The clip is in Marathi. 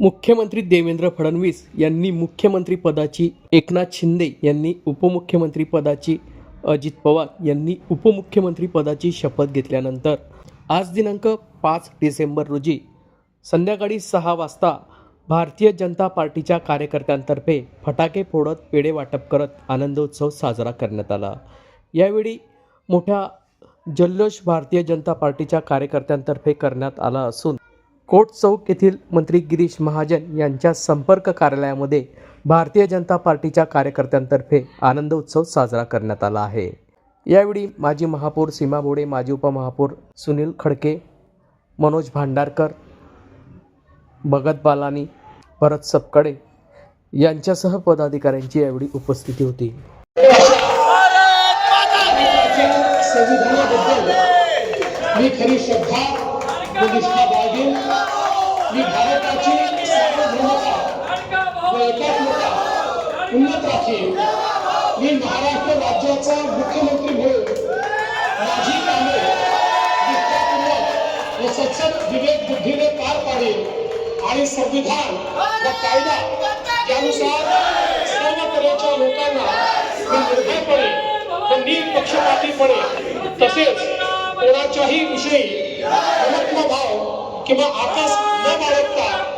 मुख्यमंत्री देवेंद्र फडणवीस यांनी मुख्यमंत्रीपदाची एकनाथ शिंदे यांनी उपमुख्यमंत्रीपदाची अजित पवार यांनी उपमुख्यमंत्रीपदाची शपथ घेतल्यानंतर आज दिनांक पाच डिसेंबर रोजी संध्याकाळी सहा वाजता भारतीय जनता पार्टीच्या कार्यकर्त्यांतर्फे फटाके फोडत पेढे वाटप करत आनंदोत्सव साजरा करण्यात आला. यावेळी मोठ्या जल्लोष भारतीय जनता पार्टीच्या कार्यकर्त्यांतर्फे करण्यात आला असून कोट चौक येथील मंत्री गिरीश महाजन यांच्या संपर्क कार्यालयामध्ये भारतीय जनता पार्टीच्या कार्यकर्त्यांतर्फे आनंदोत्सव साजरा करण्यात आला आहे. यावेळी माजी महापौर सीमा बोडे माजी उपमहापौर सुनील खडके मनोज भांडारकर भगत बालानी भरत सपकडे यांच्यासह पदाधिकाऱ्यांची यावेळी उपस्थिती होती. संविधानाबद्दल मी खरी श्रद्धा प्रतिष्ठा निष्ठा मी भारताची सार्वभौमता. व एकात्मता. उन्नत राखीन मी महाराष्ट्र राज्याचा मुख्यमंत्री म्हणून माझी कामे निष्ठापूर्वक व सक्षम विवेक बुद्धीने पार पाडेल आणि संविधान व कायदा त्यानुसार सर्व तऱ्हेच्या लोकांना मी निर्भयपणे व निपक्षपातीपणे तसेच कोणाच्याही विषयी किंवा आकाश न बाळगता